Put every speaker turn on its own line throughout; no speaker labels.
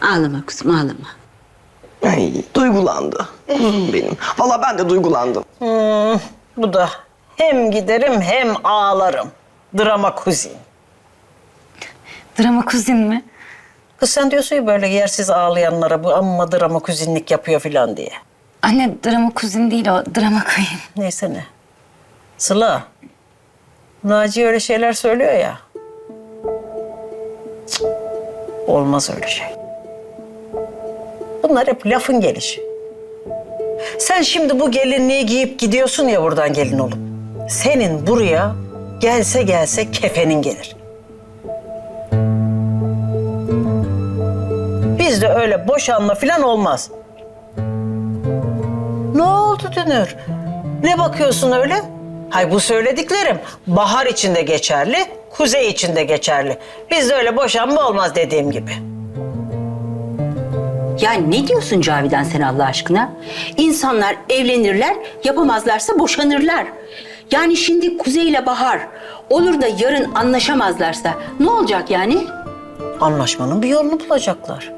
Ağlama kızım ağlama.
Ay duygulandı. Kuzum benim. Vallahi ben de duygulandım.
Bu da hem giderim hem ağlarım. Drama kuzin.
Drama kuzin mi?
Kız sen diyorsun ya böyle yersiz ağlayanlara bu amma drama kuzinlik yapıyor filan diye.
Anne drama kuzin değil o drama queen.
Neyse ne. Sıla. Naci öyle şeyler söylüyor ya. Cık, Olmaz öyle şey. Bunlar hep lafın gelişi. Sen şimdi bu gelinliği giyip gidiyorsun ya buradan gelin olup. Senin buraya gelse gelse kefenin gelir. Bizde öyle boşanma falan olmaz. Ne oldu Dünür? Ne bakıyorsun öyle? Hay bu söylediklerim bahar için de geçerli, kuzey için de geçerli. Bizde öyle boşanma olmaz dediğim gibi.
Ya ne diyorsun Cavidan sen Allah aşkına? İnsanlar evlenirler, yapamazlarsa boşanırlar. Yani şimdi Kuzey ile Bahar olur da yarın anlaşamazlarsa ne olacak yani?
Anlaşmanın bir yolunu bulacaklar.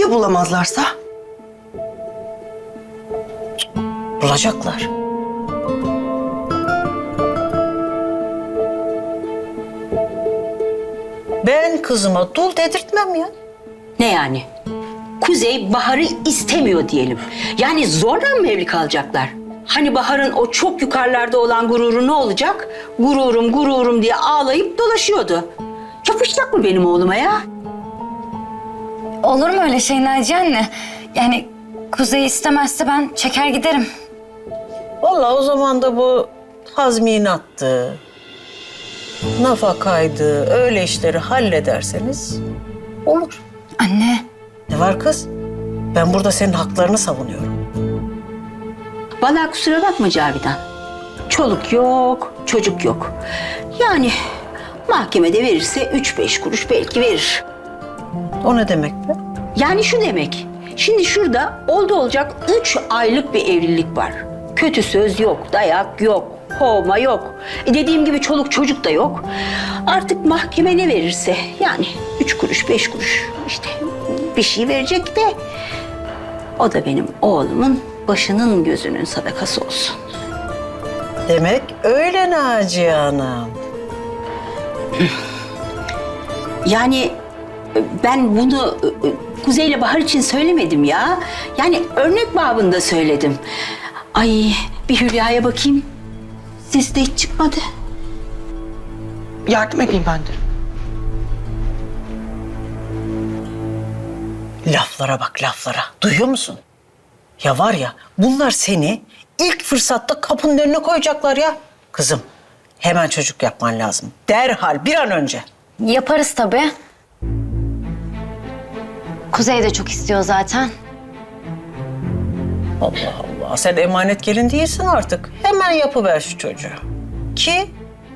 Ya bulamazlarsa?
Bulacaklar. Ben kızıma dul dedirtmem ya.
Ne yani? Kuzey Bahar'ı istemiyor diyelim. Yani zorla mı evli kalacaklar? Hani Bahar'ın o çok yukarılarda olan gururu ne olacak? Gururum gururum diye ağlayıp dolaşıyordu. Yapışacak mı benim oğluma ya?
Olur mu öyle şey Naciye anne? Yani Kuzey istemezse ben çeker giderim.
Vallahi o zaman da bu tazminattı, nafakaydı, öyle işleri hallederseniz olur.
Anne
Ne var kız? Ben burada senin haklarını savunuyorum.
Vallahi kusura bakma Cavidan. Çoluk yok, çocuk yok. Yani mahkemede verirse üç beş kuruş belki verir.
O ne demek be?
Yani şu demek. Şimdi şurada oldu olacak üç aylık bir evlilik var. Kötü söz yok, dayak yok, kovma yok. E dediğim gibi çoluk çocuk da yok. Artık mahkeme ne verirse yani üç kuruş, beş kuruş işte bir şey verecek de o da benim oğlumun başının gözünün sadakası olsun.
Demek öyle Naciye Hanım.
Yani e, ben bunu e, e, Kuzey ile Bahar için söylemedim ya. Yani örnek babında söyledim. Ay bir Hülya'ya bakayım. Ses de hiç çıkmadı.
Yardım edeyim ben de.
Laflara bak laflara. Duyuyor musun? Ya var ya bunlar seni ilk fırsatta kapının önüne koyacaklar ya. Kızım hemen çocuk yapman lazım. Derhal bir an önce.
yaparız tabii. Kuzey de çok istiyor zaten.
Allah Allah sen emanet gelin değilsin artık. Hemen yapıver şu çocuğu. Ki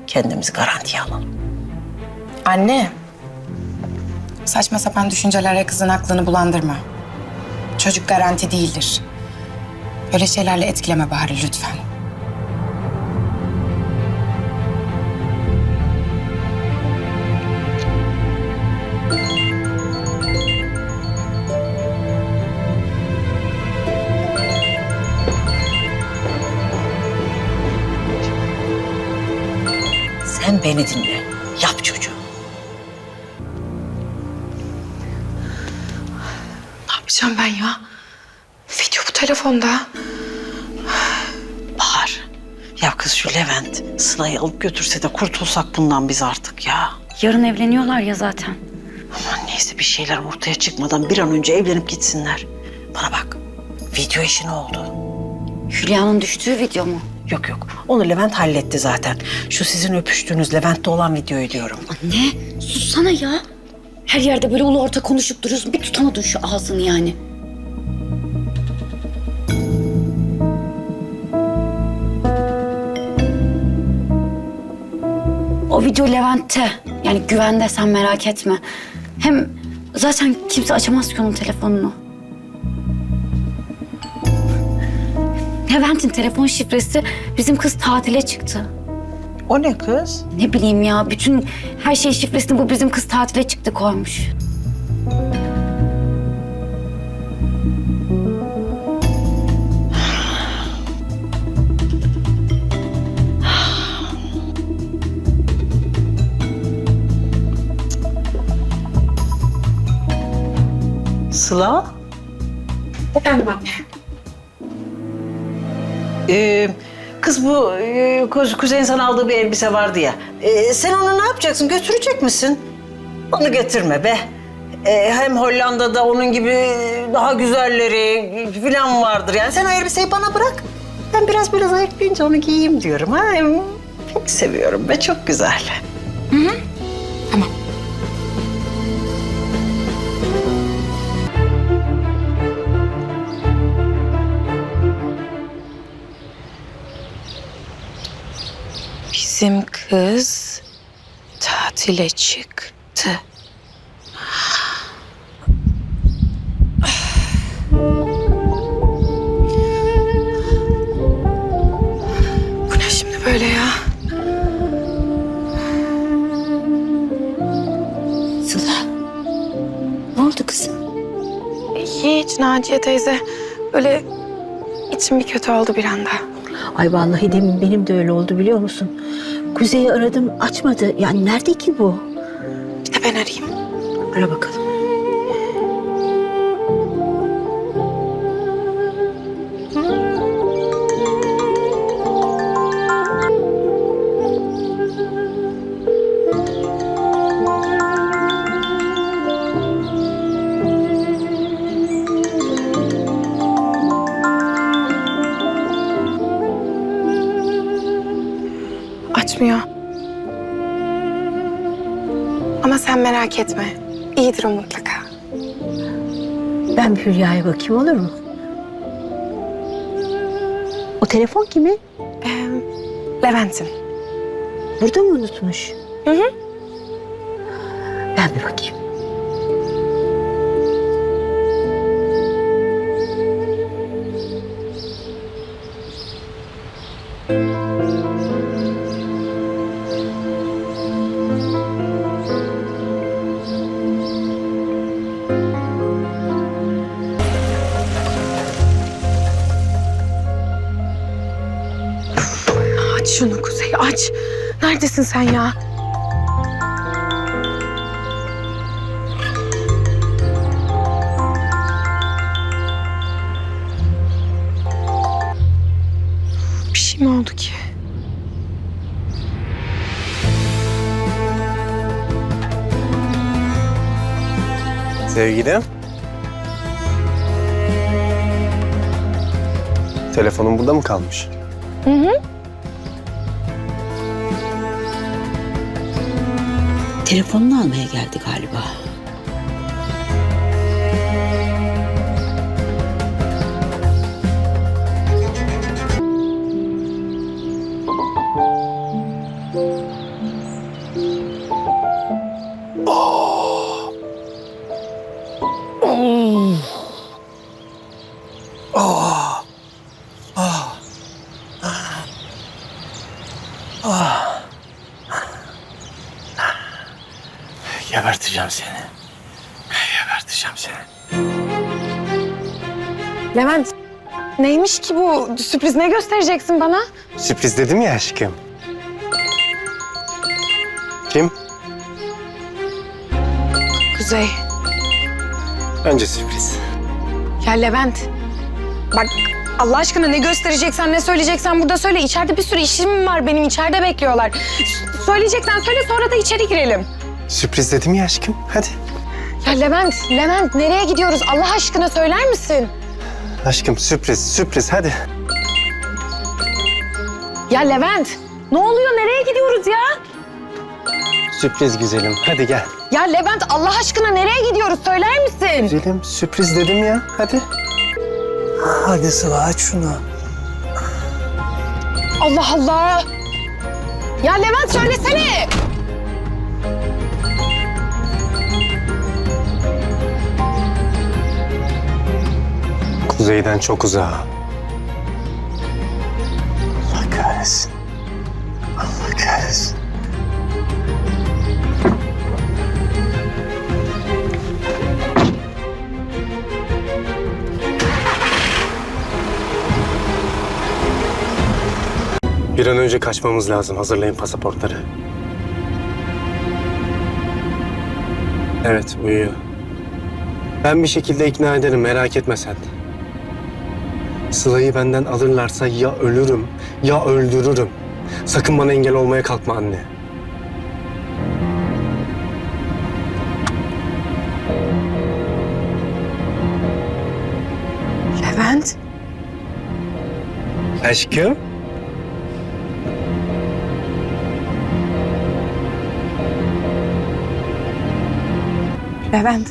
kendimizi garantiye alalım.
Anne. Saçma sapan düşüncelere kızın aklını bulandırma. Çocuk garanti değildir. Böyle şeylerle etkileme Bahar'ı lütfen.
Beni dinle. Yap çocuğu.
Ne yapacağım ben ya? Video bu telefonda.
Bahar. Ya kız şu Levent Sıla'yı alıp götürse de kurtulsak bundan biz artık ya.
Yarın evleniyorlar ya zaten.
Aman neyse bir şeyler ortaya çıkmadan bir an önce evlenip gitsinler. Bana bak. Video işi ne oldu?
Hülya'nın düştüğü video mu?
Yok yok. Onu Levent halletti zaten. Şu sizin öpüştüğünüz Levent'te olan videoyu diyorum.
Ne? Sussana ya. Her yerde böyle ulu orta konuşup duruyorsun. Bir tutamadın şu ağzını yani. O video Levent'te. Yani güvende sen merak etme. Hem zaten kimse açamaz ki onun telefonunu. Levent'in telefon şifresi bizim kız tatile çıktı.
O ne kız?
Ne bileyim ya bütün her şey şifresini bu bizim kız tatile çıktı koymuş.
Sıla?
Efendim anne.
Ee, kız bu e, kuz- kuzeyin sana aldığı bir elbise vardı ya. Ee, sen onu ne yapacaksın? Götürecek misin? Onu götürme be. Ee, hem Hollanda'da onun gibi daha güzelleri falan vardır. Yani sen o elbiseyi bana bırak. Ben biraz biraz ayıklayınca onu giyeyim diyorum. Ha? Hem Çok seviyorum ve çok güzel.
Tamam. Bizim kız tatile çıktı. Bu ne şimdi böyle ya?
Sıla. Ne oldu kızım?
Hiç Naciye teyze. Böyle içim bir kötü oldu bir anda.
Ay vallahi demin benim de öyle oldu biliyor musun? Kuzey'i aradım açmadı. Yani nerede ki bu?
Bir de ben arayayım.
Ara bakalım.
Ama sen merak etme. İyidir o mutlaka.
Ben bir Hülya'ya bakayım olur mu? O telefon kimin?
Ee, Levent'in.
Burada mı unutmuş?
Hı hı.
Ben bir bakayım.
Kuzey aç. Neredesin sen ya? Bir şey mi oldu ki?
Sevgilim. Telefonun burada mı kalmış?
Telefonunu almaya geldi galiba.
Sürpriz ne göstereceksin bana?
Sürpriz dedim ya aşkım. Kim?
Kuzey.
Önce sürpriz.
Ya Levent. Bak Allah aşkına ne göstereceksen ne söyleyeceksen burada söyle. İçeride bir sürü işim var benim içeride bekliyorlar. S- Söyleyeceksen söyle sonra da içeri girelim.
Sürpriz dedim ya aşkım. Hadi.
Ya Levent, Levent nereye gidiyoruz? Allah aşkına söyler misin?
Aşkım sürpriz, sürpriz hadi.
Ya Levent, ne oluyor? Nereye gidiyoruz ya?
Sürpriz güzelim. Hadi gel.
Ya Levent Allah aşkına nereye gidiyoruz? Söyler misin?
Güzelim sürpriz dedim ya. Hadi. Hadi Sıla aç şunu.
Allah Allah. Ya Levent söylesene.
Kuzeyden çok uzağa kahretsin. Allah kahretsin. Bir an önce kaçmamız lazım. Hazırlayın pasaportları. Evet, uyuyor. Ben bir şekilde ikna ederim, merak etme sen. Sıla'yı benden alırlarsa ya ölürüm ya öldürürüm. Sakın bana engel olmaya kalkma anne.
Levent.
Aşkım?
Levent.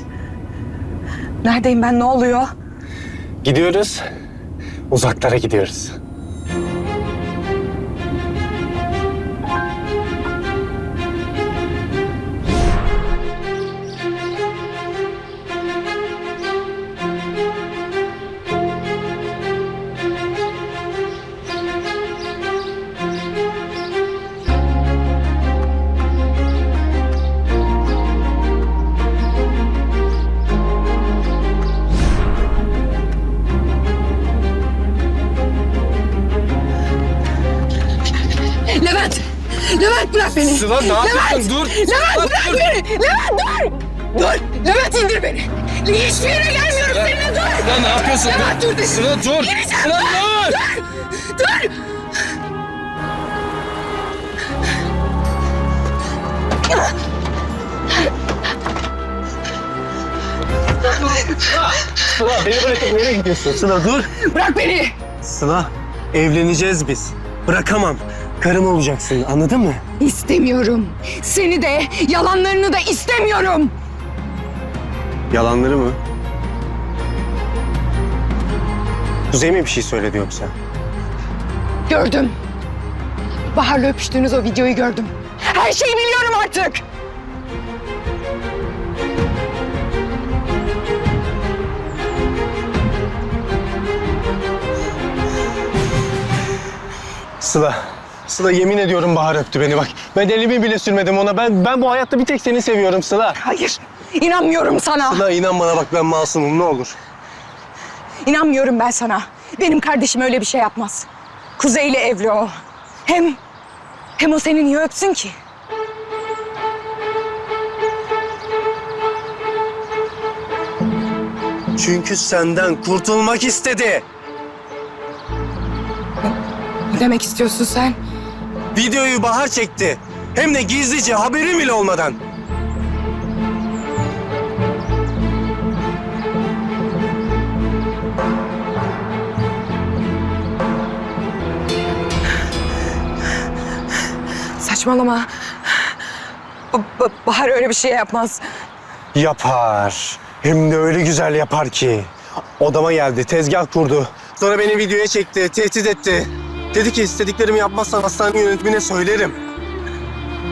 Neredeyim ben ne oluyor?
Gidiyoruz. Uzaklara gidiyoruz.
Beni!
Sıla ne yapıyorsun? Dur.
Levent bırak beni! Levent dur! Dur! Levent indir beni! Hiçbir yere gelmiyorum seninle dur!
Sıla ne yapıyorsun?
Levent dur!
Sıla dur. Sıla dur.
Dur!
Sıla beni bırakıp nereye gidiyorsun? Sıla dur.
Bırak beni!
Sıla evleneceğiz biz. Bırakamam. Karım olacaksın anladın mı?
İstemiyorum. Seni de, yalanlarını da istemiyorum.
Yalanları mı? Kuzey mi bir şey söyledi yoksa?
Gördüm. Bahar'la öpüştüğünüz o videoyu gördüm. Her şeyi biliyorum artık.
Sıla. Sıla yemin ediyorum Bahar öptü beni bak. Ben elimi bile sürmedim ona. Ben ben bu hayatta bir tek seni seviyorum Sıla.
Hayır. İnanmıyorum sana.
Sıla inan bana bak ben masumum ne olur.
İnanmıyorum ben sana. Benim kardeşim öyle bir şey yapmaz. Kuzey'le evli o. Hem hem o seni niye öpsün ki?
Çünkü senden kurtulmak istedi.
Ne demek istiyorsun sen?
Videoyu Bahar çekti. Hem de gizlice haberim bile olmadan.
Saçmalama. Ba- Ba- Bahar öyle bir şey yapmaz.
Yapar. Hem de öyle güzel yapar ki. Odama geldi, tezgah kurdu. Sonra beni videoya çekti, tehdit etti. Dedi ki istediklerimi yapmazsan hastane yönetimine söylerim.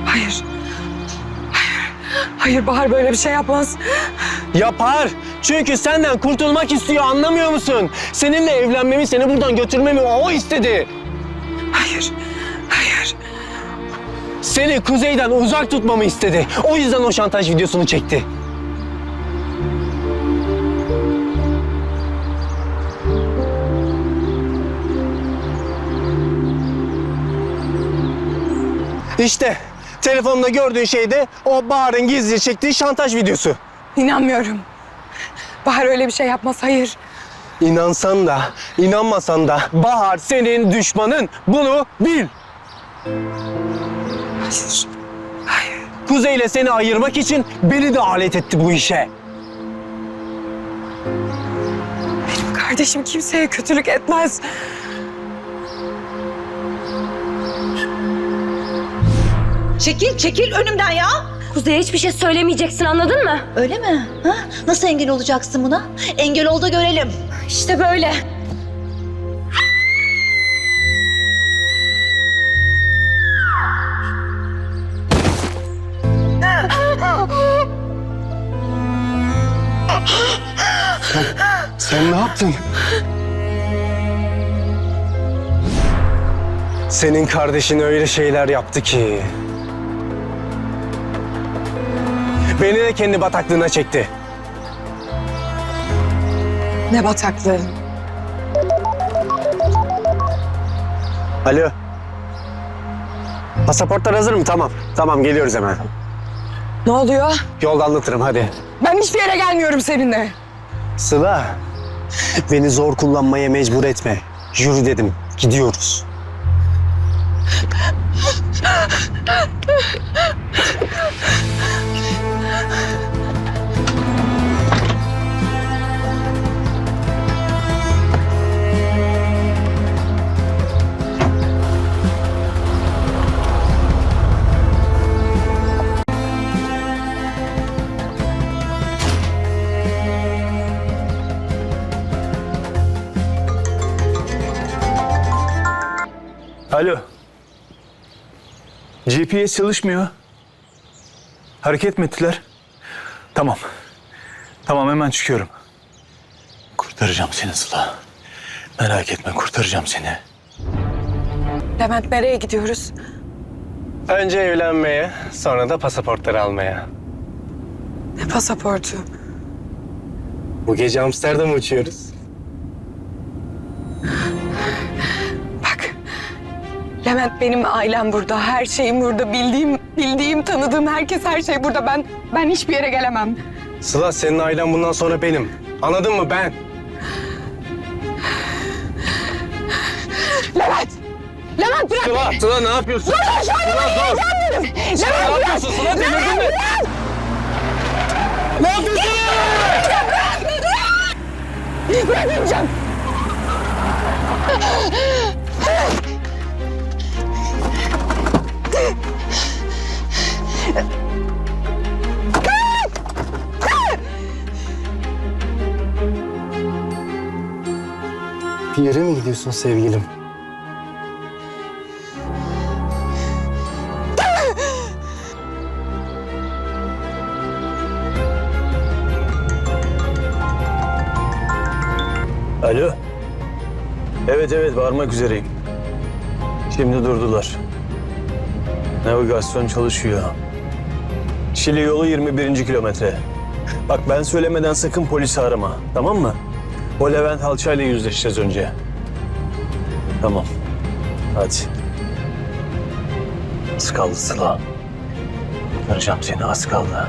Hayır. Hayır. Hayır Bahar böyle bir şey yapmaz.
Yapar. Çünkü senden kurtulmak istiyor anlamıyor musun? Seninle evlenmemi, seni buradan götürmemi o istedi.
Hayır. Hayır.
Seni kuzeyden uzak tutmamı istedi. O yüzden o şantaj videosunu çekti. İşte telefonda gördüğün şey de o Bahar'ın gizli çektiği şantaj videosu.
İnanmıyorum. Bahar öyle bir şey yapmaz. Hayır.
İnansan da, inanmasan da Bahar senin düşmanın. Bunu bil.
Hayır. Hayır.
Kuzey'le seni ayırmak için beni de alet etti bu işe.
Benim kardeşim kimseye kötülük etmez.
Çekil çekil önümden ya.
Kuzey'e hiçbir şey söylemeyeceksin anladın mı?
Öyle mi? Ha? Nasıl engel olacaksın buna? Engel ol da görelim.
İşte böyle.
Sen ne yaptın? Senin kardeşin öyle şeyler yaptı ki. Beni de kendi bataklığına çekti.
Ne bataklığı.
Alo. Pasaportlar hazır mı? Tamam. Tamam geliyoruz hemen.
Ne oluyor?
Yolda anlatırım hadi.
Ben hiçbir yere gelmiyorum seninle.
Sıla. Beni zor kullanmaya mecbur etme. Yürü dedim. Gidiyoruz.
Alo. GPS çalışmıyor. Hareket mi ettiler? Tamam. Tamam hemen çıkıyorum. Kurtaracağım seni Sıla. Merak etme kurtaracağım seni.
Levent nereye gidiyoruz?
Önce evlenmeye, sonra da pasaportları almaya.
Ne pasaportu?
Bu gece Amsterdam'a uçuyoruz.
Levent benim ailem burada. Her şeyim burada. Bildiğim, bildiğim, tanıdığım herkes her şey burada. Ben ben hiçbir yere gelemem.
Sıla senin ailen bundan sonra benim. Anladın mı ben?
Levent! Levent bırak!
Sıla, Sıla ne yapıyorsun? Sıla dur. Sıla ne yapıyorsun? Sıla delirdin mi? Ne yapıyorsun?
Bırakmayacağım!
Bir yere mi gidiyorsun sevgilim?
Alo. Evet evet varmak üzereyim. Şimdi durdular. Navigasyon çalışıyor. Şili yolu 21. kilometre. Bak ben söylemeden sakın polisi arama. Tamam mı? O Levent Halçay'la yüzleşeceğiz önce. Tamam. Hadi. Az kaldı Sıla. Kurtaracağım seni az kaldı.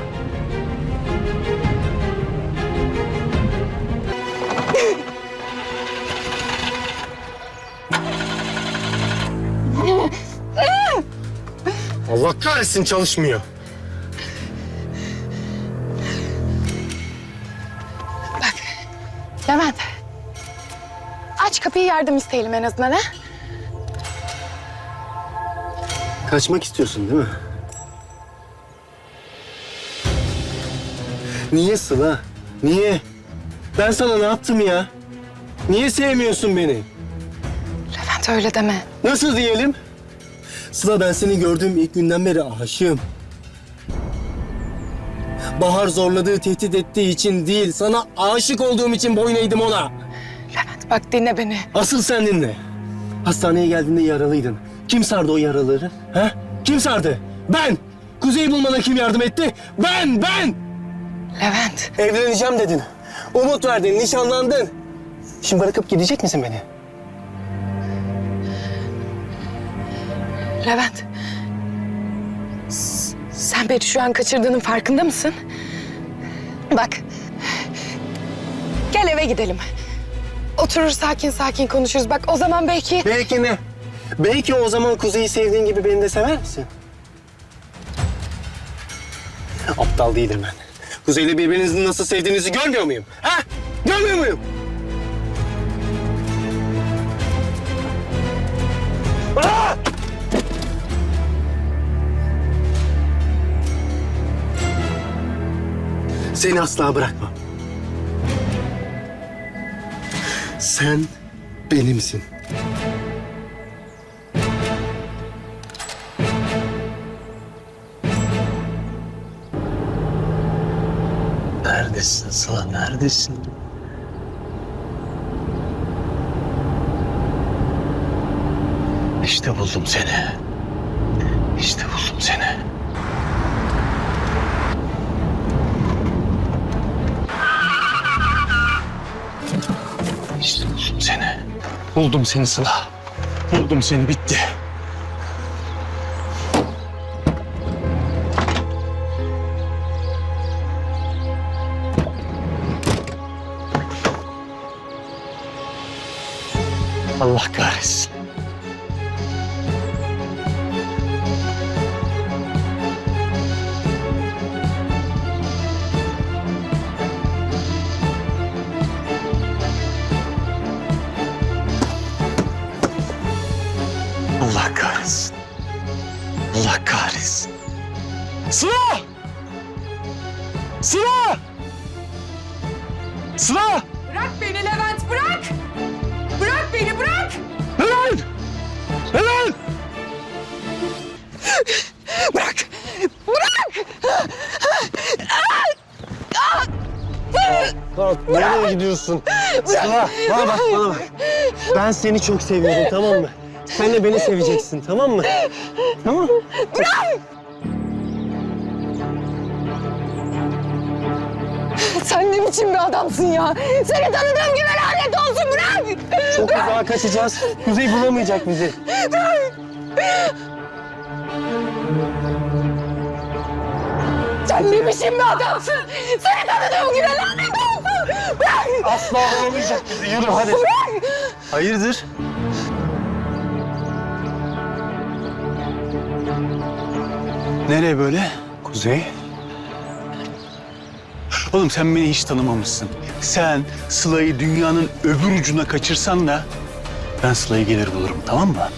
Allah kahretsin çalışmıyor.
Yardım isteyelim en azından ha?
Kaçmak istiyorsun değil mi? Niye Sıla? Niye? Ben sana ne yaptım ya? Niye sevmiyorsun beni?
Levent öyle deme.
Nasıl diyelim? Sıla ben seni gördüğüm ilk günden beri aşığım. Bahar zorladığı, tehdit ettiği için değil, sana aşık olduğum için boyun eğdim ona.
Bak dinle beni.
Asıl sen dinle. Hastaneye geldiğinde yaralıydın. Kim sardı o yaraları? Ha? Kim sardı? Ben! Kuzey'i bulmana kim yardım etti? Ben, ben!
Levent.
Evleneceğim dedin. Umut verdin, nişanlandın. Şimdi bırakıp gidecek misin beni?
Levent. s- Sen beni şu an kaçırdığının farkında mısın? Bak. Gel eve gidelim. Oturur sakin sakin konuşuruz. Bak o zaman belki...
Belki ne? Belki o zaman Kuzey'i sevdiğin gibi beni de sever misin? Aptal değilim ben. Kuzey'le birbirinizi nasıl sevdiğinizi görmüyor muyum? Ha? Görmüyor muyum? Aa! Seni asla bırakmam. Sen benimsin. Neredesin Sıla, neredesin? İşte buldum seni. Buldum seni Sıla. Buldum seni bitti. Allah kahretsin.
Bırak.
Bak nereye gidiyorsun? Sıla bana bak bana bak. Ben seni çok seviyorum tamam mı? Sen de beni seveceksin tamam mı? Tamam
Sen ne biçim bir adamsın ya? Seni tanıdığım gibi lanet olsun bırak.
Çok uzağa kaçacağız. Kuzey bulamayacak bizi.
Sen ne biçim bir adamsın? Seni tanıdığım gibi lanet olsun. Bırak.
Asla bulamayacak bizi. Yürü hadi. Hayırdır?
Nereye böyle?
Kuzey.
Oğlum sen beni hiç tanımamışsın. Sen Sıla'yı dünyanın öbür ucuna kaçırsan da ben Sıla'yı gelir bulurum tamam mı?